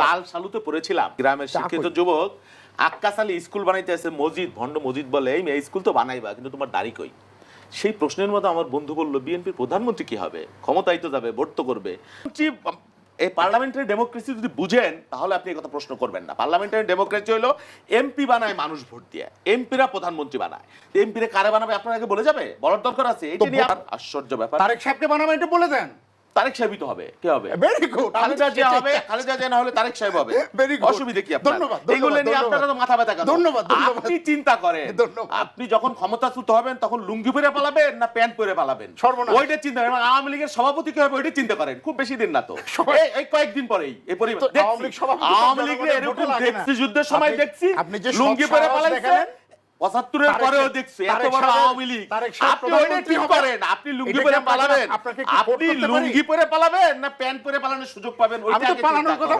লাল সালুতে পড়েছিলাম। গ্রামের শিক্ষিত যুবক আক্কাস আলী স্কুল বানাইতেছে মসজিদ ভণ্ড মসজিদ বলে এই মেয়ে স্কুল তো বানাইবা কিন্তু তোমার দাড়ি কই? সেই প্রশ্নের মতো আমার বন্ধু বলল বিএনপির প্রধানমন্ত্রী কি হবে? ক্ষমতায় তো যাবে ভোট তো করবে। এই পার্লামেন্টারি ডেমোক্রেসি যদি বুঝেন তাহলে আপনি কথা প্রশ্ন করবেন না। পার্লামেন্টারি ডেমোক্রেসি হলো এমপি বানায় মানুষ ভোট দিয়ে এমপিরা প্রধানমন্ত্রী বানায়। এমপিরা কারে বানাবে আপনার আগে বলে যাবে? বলার দরকার আছে এটা নিয়ে আশ্চর্য ব্যাপার। তারেক সাহেবকে বানাবেন একটু বলে দেন। তারেক সাহেবই তো হবে কে হবে ভেরি গুড খালেদা জিয়া হবে খালেদা জিয়া না হলে তারেক সাহেব হবে Very good. অসুবিধা কি আপনার ধন্যবাদ, এগুলো নিয়ে আপনারা তো মাথা ব্যথা কেন ধন্যবাদ। আপনি চিন্তা করেন। আপনি যখন ক্ষমতাচ্যুত হবেন তখন লুঙ্গি পরে পালাবেন না প্যান্ট পরে পালাবেন সর্বনাশ। ওইটা চিন্তা করেন আওয়ামী লীগের সভাপতি কি হবে ওইটা চিন্তা করেন খুব বেশি দিন না তো এই- কয়েকদিন পরেই এই দেখছি। আওয়ামী লীগ সভাপতি আওয়ামী লীগের এরকম। দেখছি যুদ্ধের সময় দেখছি আপনি যে লুঙ্গি পরে সাহস পালাইছে দেখালেন, পঁচাত্তরের পরেও দেখছি এত বড় আওয়ামী লীগ। আপনি ওইটা ঠিক করেন আপনি লুঙ্গি পরে পালাবেন। আপনি লুঙ্গি পরে পালাবেন না প্যান্ট পরে পালানোর সুযোগ পাবেন? ওইটা পালানোর কথা।